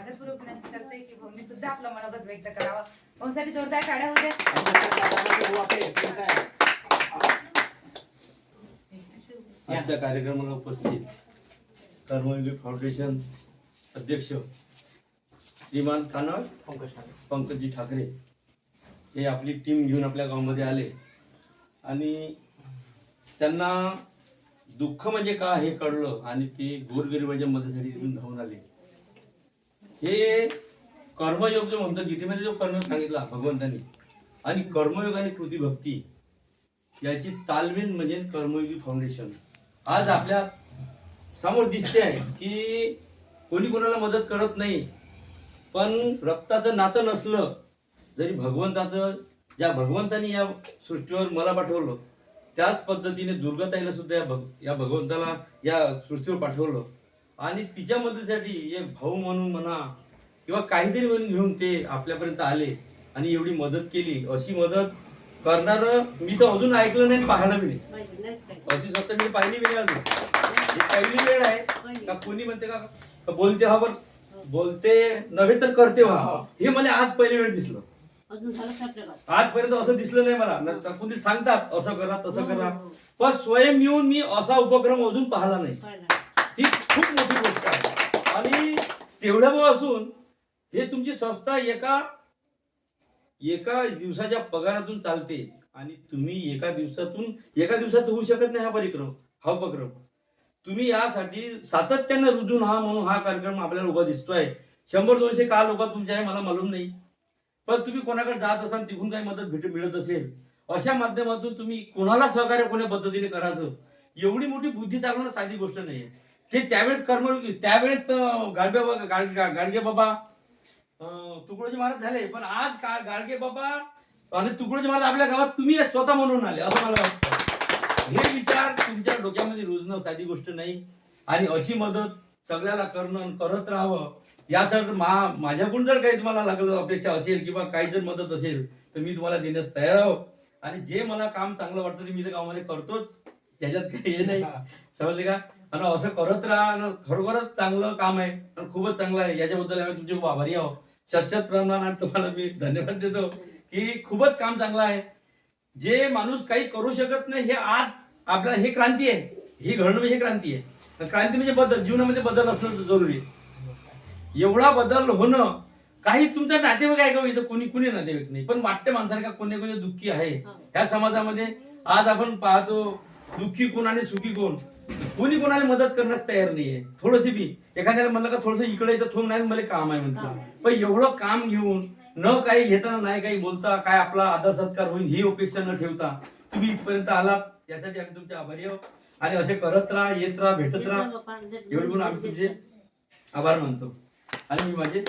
करते की भाऊनी सुद्धा आपलं मनोगत व्यक्त करावं. भाऊसाठी जोरदार काढ्या होते आजच्या कार्यक्रमाला उपस्थित कर्मयोगी फाउंडेशन अध्यक्ष श्रीमान कानळ पंकजी ठाकरे हे आपली टीम घेऊन आपल्या गावामध्ये आले. आणि त्यांना दुःख म्हणजे का हे कळलं आणि ते गोरगरिबाच्या मदतीसाठी तिथून धावून आले. हे कर्मयोग जो म्हणतो गीतेमध्ये जो कर्म सांगितला भगवंतांनी. आणि कर्मयोग आणि कृती भक्ती याची तालमेल म्हणजे कर्मयोगी फाउंडेशन आज आपल्यासमोर दिसते आहे की कोणी कोणाला मदत करत नाही पण रक्ताचं नातं नसलं जरी भगवंताचं ज्या भगवंतानी या सृष्टीवर मला पाठवलं त्याच पद्धतीने दुर्गताईला सुद्धा या भग या भगवंताला या सृष्टीवर पाठवलं आणि तिच्या मदतीसाठी एक भाऊ म्हणून म्हणा किंवा काहीतरी म्हणून घेऊन ते आपल्यापर्यंत आले आणि एवढी मदत केली. अशी मदत करणारं मी तर अजून ऐकलं नाही आणि पाहिलं बी नाही. अशी स्वतः मी पाहिली वेळ अजून. ही पहिली वेळ आहे. का कोणी म्हणते का? बोलते हा बर बोलते नव्हे तर करते व्हा हे. मला आज पहिली वेळ दिसलं. अजून आजपर्यंत असं दिसलं नाही मला. कोणी सांगतात असं करा तसं करा. पण स्वयं येऊन मी असा उपक्रम अजून पाहिला नाही. ही खूप मोठी गोष्ट आहे. आणि तेवढ्या वेळ असून हे तुमची संस्था एका एका दिवसाच्या पगारातून चालते. आणि तुम्ही एका दिवसातून एका दिवसात होऊ शकत नाही हा परिक्रम हा उपक्रम. तुम्ही यासाठी सातत्यानं रुजून हा म्हणून हा कार्यक्रम आपल्याला उभा दिसतोय. शंभर दोनशे का लोक तुमच्या आहे मला मालूम नाही. पण तुम्ही कोणाकडे जात असाल तिथून काही मदत भेट मिळत असेल अशा माध्यमातून तुम्ही कोणाला सहकार्य कोणा पद्धतीने करायचं? एवढी मोठी बुद्धी चालवणं साधी गोष्ट नाहीये. हे त्यावेळेस कर्म त्यावेळेस गाडगे बाबा गाडगे बाबा तुकडोजी महाराज झाले. पण आज का- गाडगे बाबा आणि तुकडोजी महाराज आपल्या गावात तुम्ही स्वतः म्हणून आले असं मला वाटतं. हे विचार तुमच्या डोक्यामध्ये रुजणं साधी गोष्ट नाही. आणि अशी मदत सगळ्याला करणं करत राहावं यासाठी मा माझ्याकडून जर काही तुम्हाला लागलं अपेक्षा असेल किंवा काही जर मदत असेल तर मी तुम्हाला देण्यास तयार आहो आणि जे मला काम चांगलं वाटतं ते मी त्या गावामध्ये करतोच. त्याच्यात काही हे नाही. समजले का? आणि असं करत राहा आणि खरोखरच चांगलं काम आहे. आणि खूपच चांगलं आहे. याच्याबद्दल आम्ही तुमचे खूप आभारी आहोत. शतशत प्रमाणात तुम्हाला मी धन्यवाद देतो की खूपच काम चांगलं आहे. जे माणूस काही करू शकत नाही हे आज आपल्या हे क्रांती आहे. ही घडणं म्हणजे क्रांती आहे. क्रांती म्हणजे बदल जीवनामध्ये बदल असणं जरुरी आहे. एवढा बदल होणं काही तुमचा नातेवाईक आहे का हो? इथं? कोणी कुणी नातेवाईक नाही. पण वाटते माणसाला का कोणी कोणी दुःखी आहे. ह्या समाजामध्ये आज आपण पाहतो दुःखी कोण आणि सुखी कोण? कोणी कोणाला मदत करण्यास तयार नाहीये. थोडंशी बी. एखाद्याला म्हणलं का थोडस इकडे इथं थोडं नाही मला काम आहे म्हणतो. पण एवढं काम घेऊन न काही घेताना नाही काही बोलता काय आपला आदर सत्कार होईल ही अपेक्षा न ठेवता तुम्ही इथपर्यंत आलात. यासाठी आम्ही तुमचे आभारी आहोत. आणि असे करत राहा येत राहा भेटत राहा. एवढे म्हणून आम्ही तुमचे आभार मानतो. आणि मी माझे.